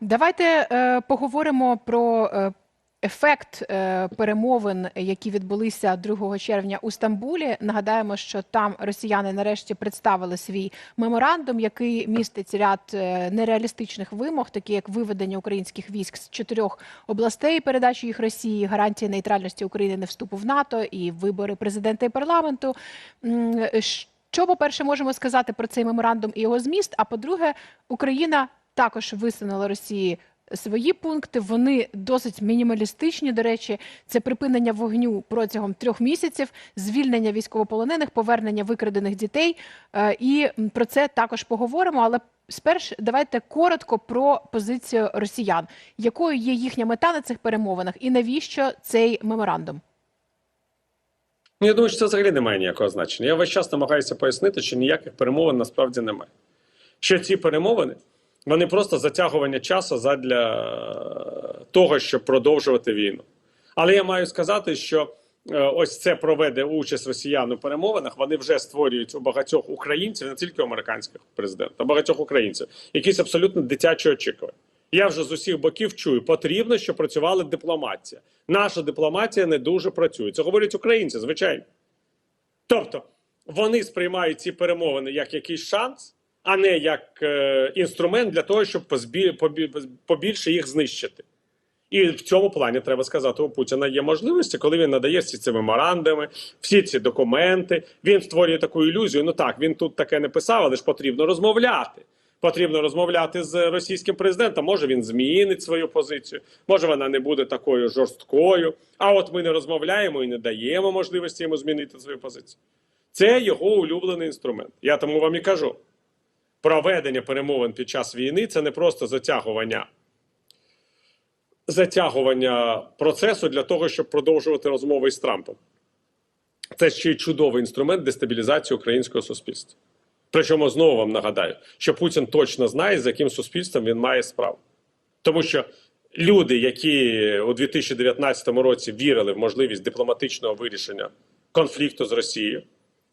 Давайте е, поговоримо про е, ефект е, перемовин, які відбулися 2 червня у Стамбулі. Нагадаємо, що там росіяни нарешті представили свій меморандум, який містить ряд е, нереалістичних вимог, такі як виведення українських військ з чотирьох областей, передачі їх Росії, гарантії нейтральності України не вступу в НАТО і вибори президента і парламенту. Що, по-перше, можемо сказати про цей меморандум і його зміст? А по-друге, Україна також висунула Росії свої пункти. Вони досить мінімалістичні. До речі, це припинення вогню протягом трьох місяців, звільнення військовополонених, повернення викрадених дітей. Е, І про це також поговоримо. Але спершу давайте коротко про позицію росіян, якою є їхня мета на цих перемовинах, і навіщо цей меморандум? Ну, я думаю, що це взагалі не має ніякого значення. Я весь час намагаюся пояснити, що ніяких перемовин насправді немає. Що ці перемовини вони просто затягування часу задля того, щоб продовжувати війну. Але я маю сказати, що е, ось це проведе участь росіян у перемовинах. Вони вже створюють у багатьох українців, не тільки у американських президентів, а багатьох українців, якісь абсолютно дитячі очікування. Я вже з усіх боків чую, потрібно, щоб працювала дипломатія. Наша дипломатія не дуже працює. Це говорять українці, звичайно. Тобто вони сприймають ці перемовини як якийсь шанс, а не як е, інструмент для того, щоб побільше їх знищити. І в цьому плані треба сказати, у Путіна є можливості, коли він надає всі ці меморандуми, всі ці документи. Він створює таку ілюзію. Ну так, він тут таке не писав, але ж потрібно розмовляти. Потрібно розмовляти з російським президентом. Може він змінить свою позицію, може вона не буде такою жорсткою. А от ми не розмовляємо і не даємо можливості йому змінити свою позицію. Це його улюблений інструмент. Я тому вам і кажу: проведення перемовин під час війни це не просто затягування. Затягування процесу для того, щоб продовжувати розмови із Трампом. Це ще й чудовий інструмент дестабілізації українського суспільства. Причому знову вам нагадаю, що Путін точно знає, з яким суспільством він має справу. Тому що люди, які у 2019 році вірили в можливість дипломатичного вирішення конфлікту з Росією,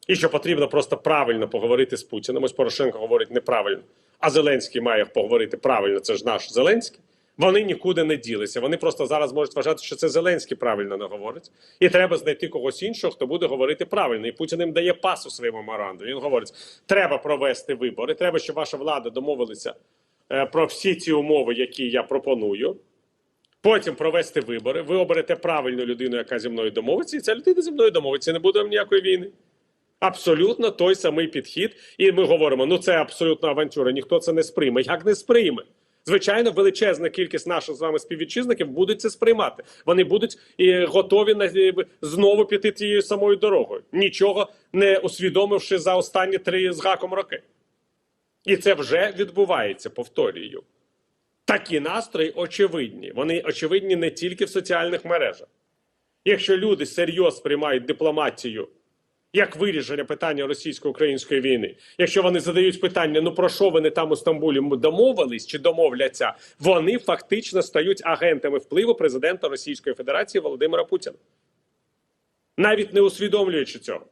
і що потрібно просто правильно поговорити з Путіним. Ось Порошенко говорить неправильно, а Зеленський має поговорити правильно. Це ж наш Зеленський. Вони нікуди не ділися. Вони просто зараз можуть вважати, що це Зеленський правильно не говорить, і треба знайти когось іншого, хто буде говорити правильно. І Путін їм дає пас у своєму меморандумі. Він говорить: треба провести вибори, треба, щоб ваша влада домовилася е, про всі ці умови, які я пропоную. Потім провести вибори. Ви оберете правильну людину, яка зі мною домовиться, і ця людина зі мною домовиться. і Не буде ніякої війни. Абсолютно той самий підхід. І ми говоримо: ну це абсолютно авантюра. Ніхто це не сприйме. Як не сприйме? Звичайно, величезна кількість наших з вами співвітчизників будуть це сприймати. Вони будуть готові на знову піти тією самою дорогою, нічого не усвідомивши за останні три з гаком роки. І це вже відбувається, повторюю. Такі настрої очевидні. Вони очевидні не тільки в соціальних мережах. Якщо люди серйозно сприймають дипломатію як вирішення питання російсько-української війни, якщо вони задають питання, ну про що вони там у Стамбулі домовились чи домовляться, вони фактично стають агентами впливу президента Російської Федерації Володимира Путіна, навіть не усвідомлюючи цього.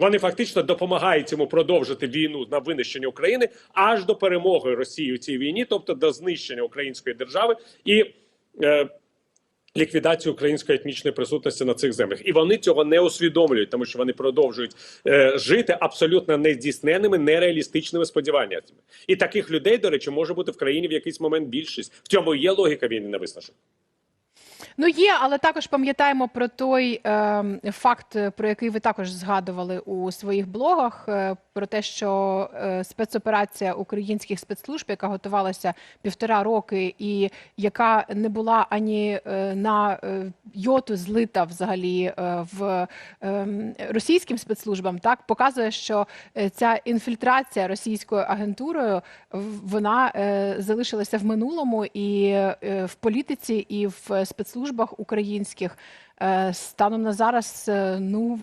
Вони фактично допомагають йому продовжити війну на винищення України аж до перемоги Росії у цій війні, тобто до знищення української держави і е, ліквідації української етнічної присутності на цих землях. І вони цього не усвідомлюють, тому що вони продовжують е, жити абсолютно нездійсненими, нереалістичними сподіваннями. І таких людей, до речі, може бути в країні в якийсь момент більшість. В цьому є логіка війни на виснаження. Ну є, але також пам'ятаємо про той е, факт, про який ви також згадували у своїх блогах, е, про те, що е, спецоперація українських спецслужб, яка готувалася півтора роки, і яка не була ані е, на е, йоту злита взагалі е, в е, російським спецслужбам, так показує, що е, ця інфільтрація російською агентурою вона е, залишилася в минулому і в політиці, і в спецслужбах українських. Станом на зараз, ну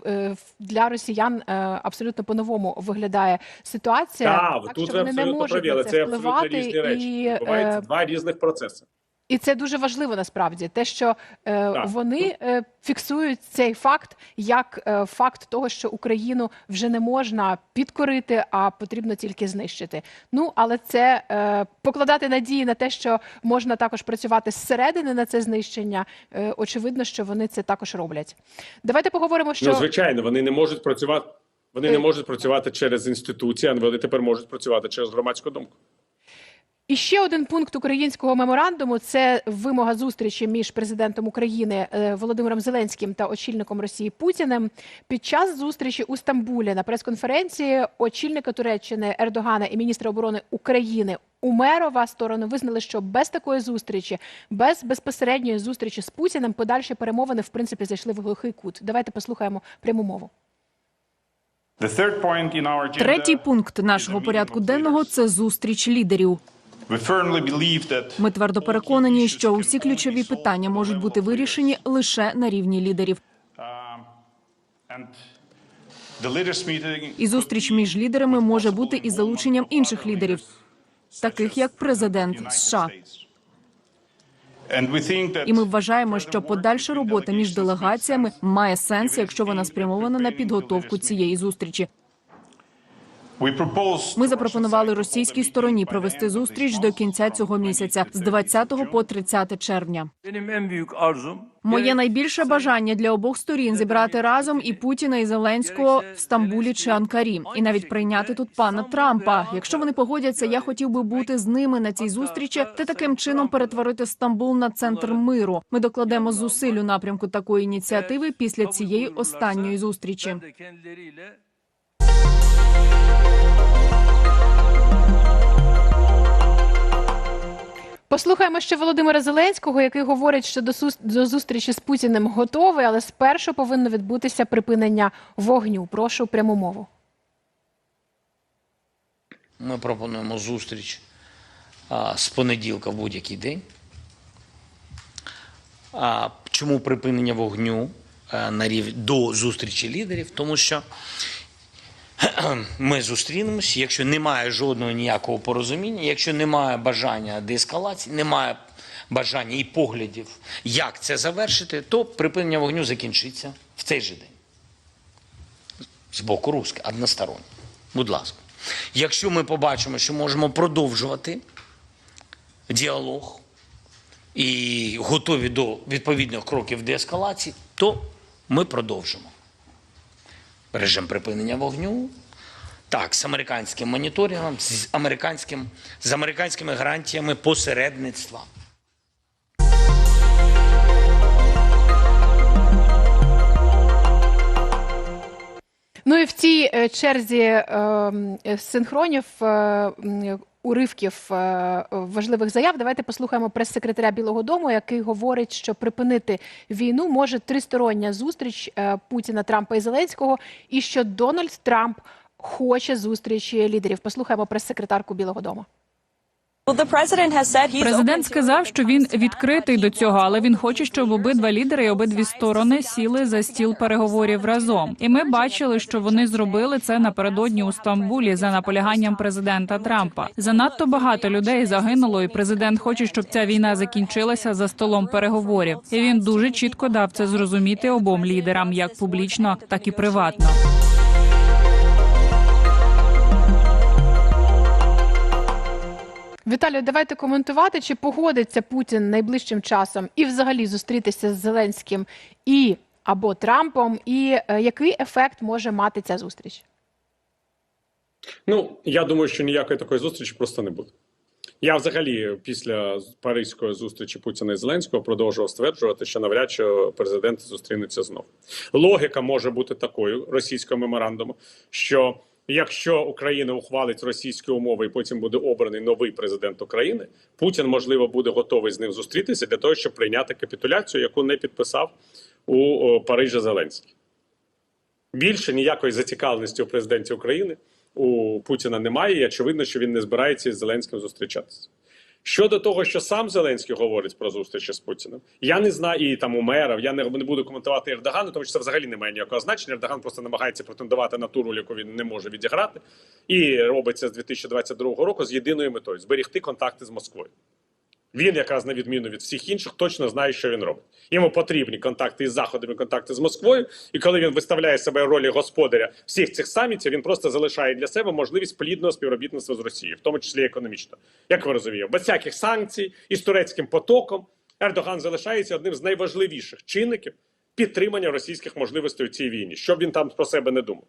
для росіян абсолютно по-новому виглядає ситуація. Так, так тут що вони не можуть на це це абсолютно впливати різні речі. і Відбуваються е, два різних процеси. І це дуже важливо насправді, те, що е, Так. вони е, фіксують цей факт як е, факт того, що Україну вже не можна підкорити, а потрібно тільки знищити. Ну але це е, покладати надії на те, що можна також працювати зсередини на це знищення. Е, очевидно, що вони це також роблять. Давайте поговоримо, що Ну, звичайно, вони не можуть працювати. Вони Е. не можуть працювати через інституції, а вони тепер можуть працювати через громадську думку. І ще один пункт українського меморандуму це вимога зустрічі між президентом України е, Володимиром Зеленським та очільником Росії Путіним. Під час зустрічі у Стамбулі на прес-конференції очільника Туреччини Ердогана і міністра оборони України Умерова сторони визнали, що без такої зустрічі, без безпосередньої зустрічі з Путіним, подальші перемовини в принципі зайшли в глухий кут. Давайте послухаємо пряму мову. Третій пункт нашого порядку денного це зустріч лідерів. Ми твердо переконані, що усі ключові питання можуть бути вирішені лише на рівні лідерів. І зустріч між лідерами може бути із залученням інших лідерів, таких як президент США. І ми вважаємо, що подальша робота між делегаціями має сенс, якщо вона спрямована на підготовку цієї зустрічі. Ми запропонували російській стороні провести зустріч до кінця цього місяця з 20 по 30 червня. Моє найбільше бажання для обох сторін зібрати разом і Путіна і Зеленського в Стамбулі чи Анкарі, і навіть прийняти тут пана Трампа. Якщо вони погодяться, я хотів би бути з ними на цій зустрічі та таким чином перетворити Стамбул на центр миру. Ми докладемо зусиль у напрямку такої ініціативи після цієї останньої зустрічі. Послухаємо ще Володимира Зеленського, який говорить, що до сус- до зустрічі з Путіним готовий, але спершу повинно відбутися припинення вогню. Прошу пряму мову. Ми пропонуємо зустріч а, з понеділка в будь-який день. А, чому припинення вогню а, на рів... до зустрічі лідерів? Тому що ми зустрінемось, якщо немає жодного ніякого порозуміння, якщо немає бажання деескалації, немає бажання і поглядів, як це завершити, то припинення вогню закінчиться в цей же день з боку руски, односторонньо. Будь ласка. Якщо ми побачимо, що можемо продовжувати діалог і готові до відповідних кроків деескалації, то ми продовжимо. Режим припинення вогню. Так, з американським моніторингом, з американським, з американськими гарантіями посередництва. Ну і в цій е, черзі е, синхронів. е, Уривків е, важливих заяв. Давайте послухаємо прес-секретаря Білого Дому, який говорить, що припинити війну може тристороння зустріч е, Путіна, Трампа і Зеленського, і що Дональд Трамп хоче зустрічі лідерів. Послухаємо прес-секретарку Білого Дому. Президент сказав, що він відкритий до цього, але він хоче, щоб обидва лідери і обидві сторони сіли за стіл переговорів разом. І ми бачили, що вони зробили це напередодні у Стамбулі за наполяганням президента Трампа. Занадто багато людей загинуло, і президент хоче, щоб ця війна закінчилася за столом переговорів. І він дуже чітко дав це зрозуміти обом лідерам, як публічно, так і приватно. Віталію, давайте коментувати, чи погодиться Путін найближчим часом і взагалі зустрітися з Зеленським і або Трампом, і е, який ефект може мати ця зустріч? Ну, я думаю, що ніякої такої зустрічі просто не буде. Я взагалі після паризької зустрічі Путіна і Зеленського продовжував стверджувати, що навряд чи президенти зустрінуться знову. Логіка може бути такою російського меморандуму, що якщо Україна ухвалить російські умови і потім буде обраний новий президент України, Путін можливо буде готовий з ним зустрітися для того, щоб прийняти капітуляцію, яку не підписав у Парижі Зеленський. Більше ніякої зацікавленості у президенті України у Путіна немає, і очевидно, що він не збирається із Зеленським зустрічатися. Щодо того, що сам Зеленський говорить про зустрічі з Путіним, я не знаю і там у мерів, я не, не буду коментувати Ердогану, тому що це взагалі не має ніякого значення. Ердоган просто намагається претендувати на ту роль, яку він не може відіграти, і робиться з 2022 року з єдиною метою зберігти контакти з Москвою. Він, якраз на відміну від всіх інших, точно знає, що він робить. Йому потрібні контакти із Заходом і контакти з Москвою. І коли він виставляє себе в ролі господаря всіх цих самітів, він просто залишає для себе можливість плідного співробітництва з Росією, в тому числі економічно. Як ви розумієте, без всяких санкцій і з турецьким потоком Ердоган залишається одним з найважливіших чинників підтримання російських можливостей у цій війні, що він там про себе не думав.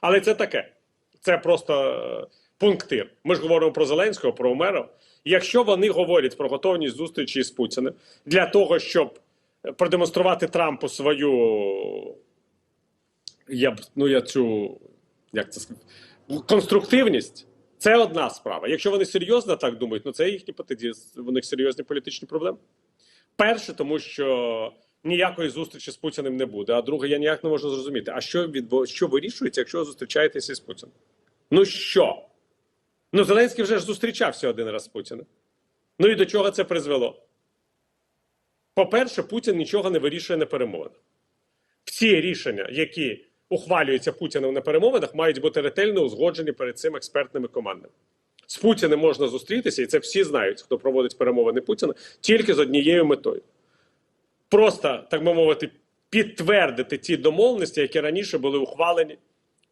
Але це таке. Це просто е, пунктир. Ми ж говоримо про Зеленського, про Умеров. Якщо вони говорять про готовність зустрічі з Путіним для того, щоб продемонструвати Трампу свою я б ну я цю як це сказати, конструктивність, це одна справа. Якщо вони серйозно так думають, ну це їхні потеді, у них серйозні політичні проблеми. Перше, тому що ніякої зустрічі з Путіним не буде. А друге, я ніяк не можу зрозуміти, а що відбу... що вирішується, якщо ви зустрічаєтеся з Путіним? Ну що? Ну, Зеленський вже ж зустрічався один раз з Путіним. Ну і до чого це призвело? По-перше, Путін нічого не вирішує на перемовинах. Всі рішення, які ухвалюються Путіним на перемовинах, мають бути ретельно узгоджені перед цим експертними командами. З Путіним можна зустрітися, і це всі знають, хто проводить перемовини Путіна, тільки з однією метою. Просто, так би мовити, підтвердити ті домовленості, які раніше були ухвалені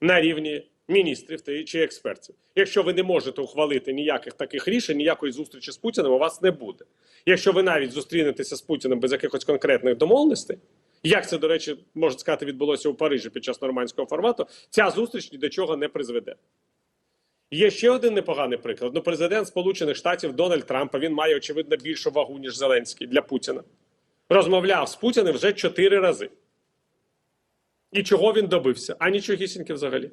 на рівні міністрів чи експертів. Якщо ви не можете ухвалити ніяких таких рішень, ніякої зустрічі з Путіним у вас не буде. Якщо ви навіть зустрінетеся з Путіним без якихось конкретних домовленостей, як це, до речі, можна сказати, відбулося у Парижі під час нормандського формату, ця зустріч ні до чого не призведе. Є ще один непоганий приклад. Ну, президент Сполучених Штатів Дональд Трамп, а він має очевидно більшу вагу, ніж Зеленський для Путіна. Розмовляв з Путіним вже чотири рази. І чого він добився? А нічогісіньки взагалі.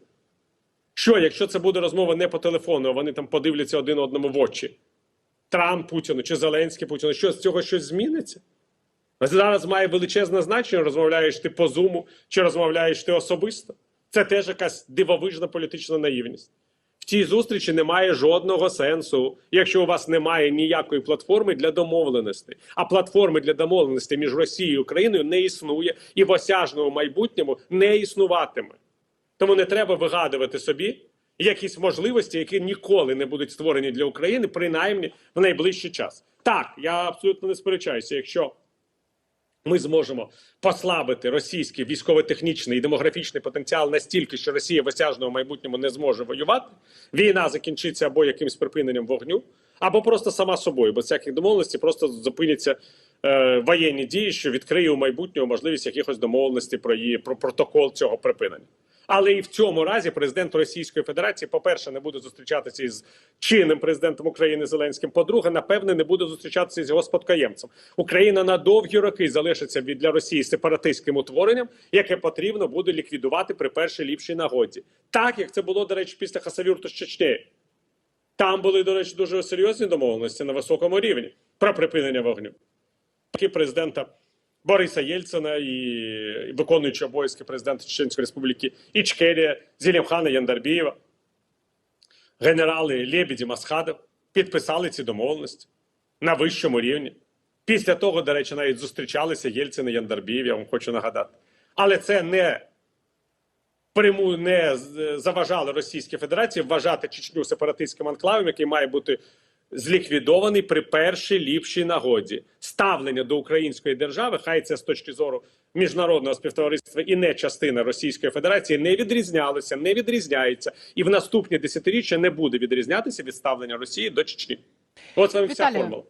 Що, якщо це буде розмова не по телефону, а вони там подивляться один одному в очі? Трамп Путіну чи Зеленський Путіну, що з цього щось зміниться? Зараз має величезне значення, розмовляєш ти по зуму чи розмовляєш ти особисто. Це теж якась дивовижна політична наївність. В цій зустрічі немає жодного сенсу, якщо у вас немає ніякої платформи для домовленостей. А платформи для домовленостей між Росією і Україною не існує і в осяжному майбутньому не існуватиме. Тому не треба вигадувати собі якісь можливості, які ніколи не будуть створені для України, принаймні в найближчий час. Так, я абсолютно не сперечаюся, якщо ми зможемо послабити російський військово-технічний і демографічний потенціал настільки, що Росія в осяжному майбутньому не зможе воювати. Війна закінчиться або якимось припиненням вогню, або просто сама собою, без всяких домовленостей, просто зупиняться е, воєнні дії, що відкриє у майбутньому можливість якихось домовленостей про її про протокол цього припинення. Але і в цьому разі президент Російської Федерації, по-перше, не буде зустрічатися із чинним президентом України Зеленським. По-друге, напевне, не буде зустрічатися з його спадкоємцем. Україна на довгі роки залишиться від для Росії сепаратистським утворенням, яке потрібно буде ліквідувати при першій ліпшій нагоді, так як це було до речі після Хасавюрту з Чечні. Там були, до речі, дуже серйозні домовленості на високому рівні про припинення вогню. Президента Бориса Єльцина і виконуючи обов'язки президента Чеченської Республіки Ічкерія, Зелімхана Яндарбієва, генерали Лебеді Масхадов підписали ці домовленості на вищому рівні. Після того, до речі, навіть зустрічалися Єльцин і Яндарбієв, я вам хочу нагадати. Але це не пряму не заважало Російській Федерації вважати Чечню сепаратистським анклавом, який має бути зліквідований при першій ліпшій нагоді. Ставлення до української держави, хай це з точки зору міжнародного співтовариства і не частина Російської Федерації, не відрізнялося, не відрізняється, і в наступні десятиріччя не буде відрізнятися від ставлення Росії до Чечні. От вам вся формула.